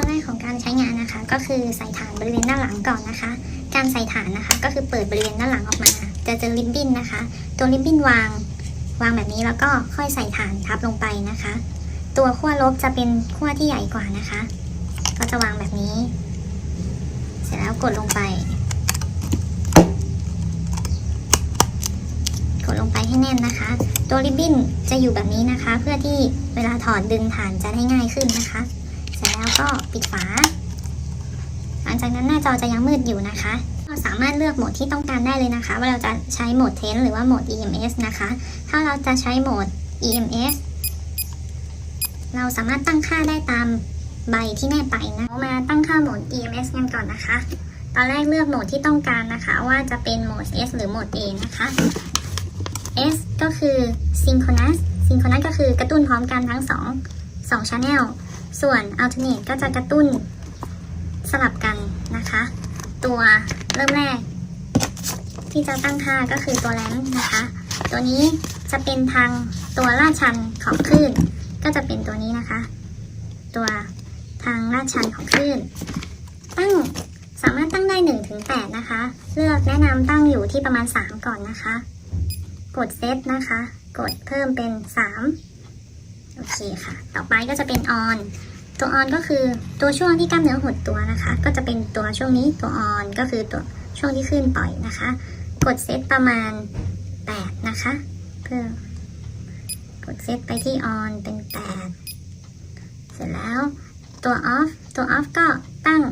ตอนแรกของการใช้งานนะคะ ก็คือใส่ฐานบริเวณด้านหลังก่อนนะคะ การใส่ฐานนะคะ ก็คือเปิดบริเวณด้านหลังออกมา จะเจอริบบิ้นนะคะ ตัวริบบิ้นวาง วางแบบนี้แล้วก็ค่อยใส่ฐานทับลงไปนะคะ ตัวขั้วลบจะเป็นขั้วที่ใหญ่กว่านะคะ ก็จะวางแบบนี้ เสร็จแล้วกดลงไป กดลงไปให้แน่นนะคะ ตัวริบบิ้นจะอยู่แบบนี้นะคะ เพื่อที่เวลาถอดดึงฐานจะได้ง่ายขึ้นนะคะ เสร็จแล้วก็ปิดฝา หลังจากนั้นหน้าจอจะยังมืดอยู่นะคะ เราสามารถเลือกโหมดที่ต้องการได้เลยนะคะ ว่าเราจะใช้โหมด Tense หรือว่าโหมด EMS นะคะ ถ้าเราจะใช้โหมด EMS เราสามารถตั้งค่าได้ตามใบที่แนบไปนะ มาตั้งค่าโหมด EMS กันก่อนนะคะ ตอนแรกเลือกโหมดที่ต้องการนะคะ ว่าจะเป็นโหมด S หรือโหมด A นะคะ S ก็คือ synchronous synchronous ก็คือกระตุ้นพร้อมกันทั้งสองสอง channel ส่วน alternate ก็จะกระตุ้นสลับกันนะคะ ตัวเริ่มแรก ที่จะตั้งค่าก็คือตัวแรมนะคะ ตัวนี้จะเป็นทางตัวลาดชันของคลื่น ก็จะเป็นตัวนี้นะคะ ตัวทางลาดชันของคลื่น ตั้งสามารถตั้งได้1ถึง8นะคะ เลือกแนะนำตั้งอยู่ที่ประมาณ 3 ก่อนนะคะ กดเซตนะคะ กดเพิ่มเป็น 3 โอเคค่ะ ต่อไปก็จะเป็น on ตัว on ก็คือตัวช่วงที่กล้ามเนื้อหดตัวนะคะ ก็จะเป็นตัวช่วงนี้ตัว on ก็คือตัวช่วงที่ขึ้นปล่อยนะคะ กดเซตประมาณ 8 นะคะ เพื่อกดเซตไปที่ on เป็น 8 เสร็จแล้วตัว off ตัว off ก็ตั้ง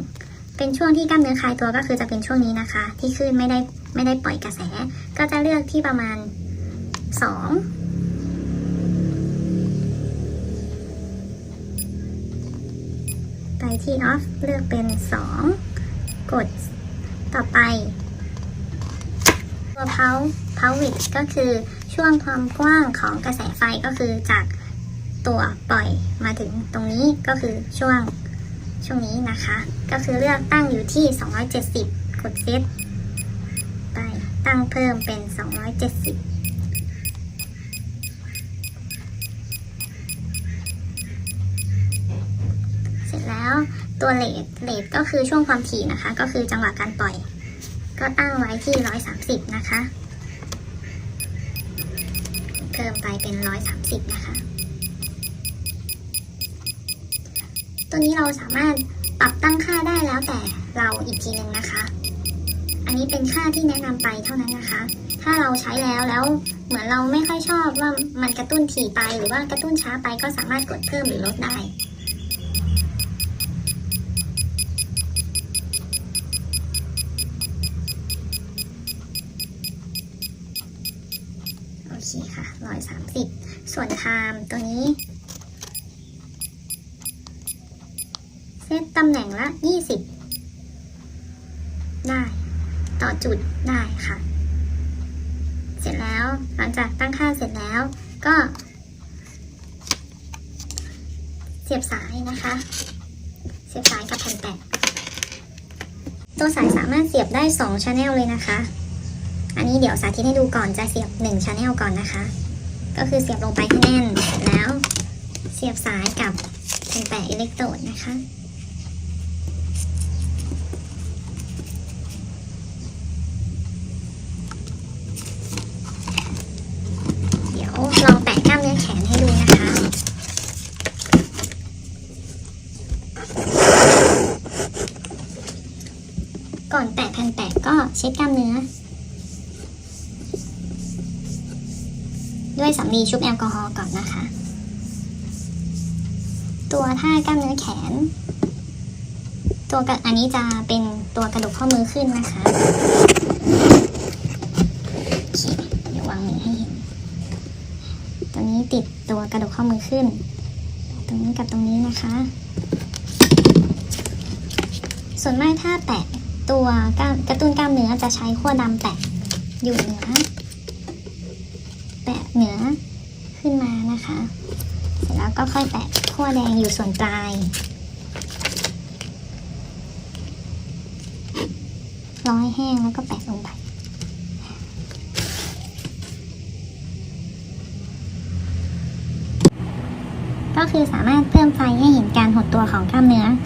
เป็นช่วงที่กล้ามเนื้อคลายตัวก็คือจะเป็นช่วงนี้นะคะ ที่ขึ้นไม่ได้ไม่ได้ปล่อยกระแส ก็จะเลือกที่ประมาณ 2 ไปที่ off เลือกเป็น 2 กดต่อไป ตัว pulse pulse width ก็คือช่วงความกว้างของกระแสไฟก็คือจากตัวปล่อยมาถึงตรงนี้ก็คือช่วงช่วงนี้นะคะ ก็คือเลือกตั้งอยู่ที่ 270 กดเซตไปตั้งเพิ่มเป็น 270 ตัวเลทเลทก็คือช่วงความถี่นะคะ ก็คือจังหวะการปล่อย ก็ตั้งไว้ที่ 130 นะคะ เพิ่มไปเป็น 130 นะคะ ตัวนี้เราสามารถปรับตั้งค่าได้แล้วแต่เราอีกทีหนึ่งนะคะ อันนี้เป็นค่าที่แนะนำไปเท่านั้นนะคะ ถ้าเราใช้แล้วแล้วเหมือนเราไม่ค่อยชอบว่ามันกระตุ้นถี่ไปหรือว่ากระตุ้นช้าไปก็สามารถกดเพิ่มหรือลดได้ เคค่ะร้อยสามสิบส่วนไทม์ตัวนี้ เซตตำแหน่งละยี่สิบได้ ต่อจุดได้ค่ะ เสร็จแล้วหลังจากตั้งค่าเสร็จแล้วก็ เสียบสายนะคะ เสียบสายกับแผ่นแปะตัวสายสามารถเสียบได้2 channel เลยนะคะ อันนี้เดี๋ยวสาธิตให้ดูก่อนจะเสียบ1 channel ก่อนนะคะ ก็คือเสียบลงไปให้แน่นเสร็จแล้ว เสียบสายกับแผ่นแปะอิเล็กโตรดนะคะเดี๋ยวลองแปะกล้ามเนื้อแขนให้ดูนะคะ ก่อนแปะแผ่นแปะก็เช็ดกล้ามเนื้อ ด้วยสำลีชุบแอลกอฮอล์ก่อนนะคะ ตัวท่ากล้ามเนื้อแขน ตัวกระอันนี้จะเป็นตัวกระดูกข้อมือขึ้นนะคะอเดี๋ยววางมือให้เห็นตัวนี้ติดตัวกระดูกข้อมือขึ้น ตรงนี้กับตรงนี้นะคะ ส่วนมากถ้าแปะตัวกล้ามกระตุ้นกล้ามเนื้อจะใช้ขั้วดำแปะอยู่เหนือ แปะเหนือขึ้ นะคะ เสร็จแล้วก็ค่อยแปะขั้วแดงอยู่ส่วนปลายร้อยแห้งแล้วก็แปะลงไปก็คือสามารถเพิ่มไฟให้เห็นการหดตัวของกล้ามเนื้อ